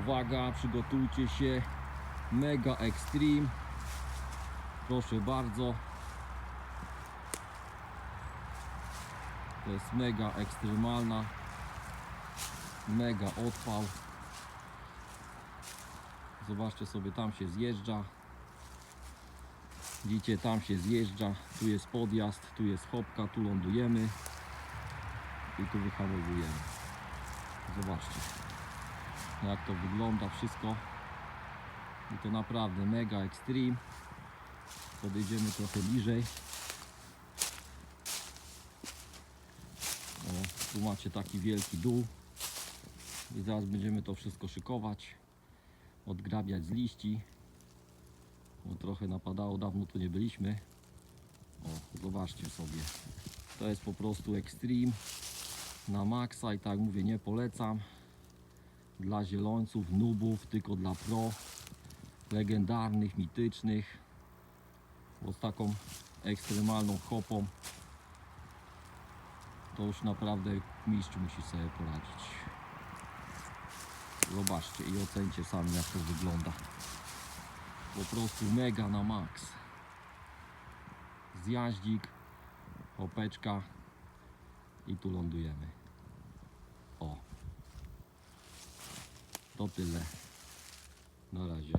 Uwaga, przygotujcie się. Mega Extreme. Proszę bardzo. To jest mega ekstremalna. Mega odpał. Zobaczcie sobie, tam się zjeżdża. Widzicie, tam się zjeżdża. Tu jest podjazd, tu jest hopka, tu lądujemy. I tu wyhamowujemy. Zobaczcie, jak to wygląda wszystko. I to naprawdę mega extreme. Podejdziemy trochę bliżej. O, tu macie taki wielki dół. I zaraz będziemy to wszystko szykować. Odgrabiać z liści. Bo trochę napadało, dawno tu nie byliśmy. O, zobaczcie sobie. To jest po prostu extreme na maksa i tak mówię, nie polecam. Dla zielońców, nubów, tylko dla pro, legendarnych, mitycznych. Bo z taką ekstremalną hopą to już naprawdę mistrz musi sobie poradzić. Zobaczcie i ocencie sami jak to wygląda. Po prostu mega na maks. Zjaździk, hopeczka i tu lądujemy. O. To tyle. Na razie.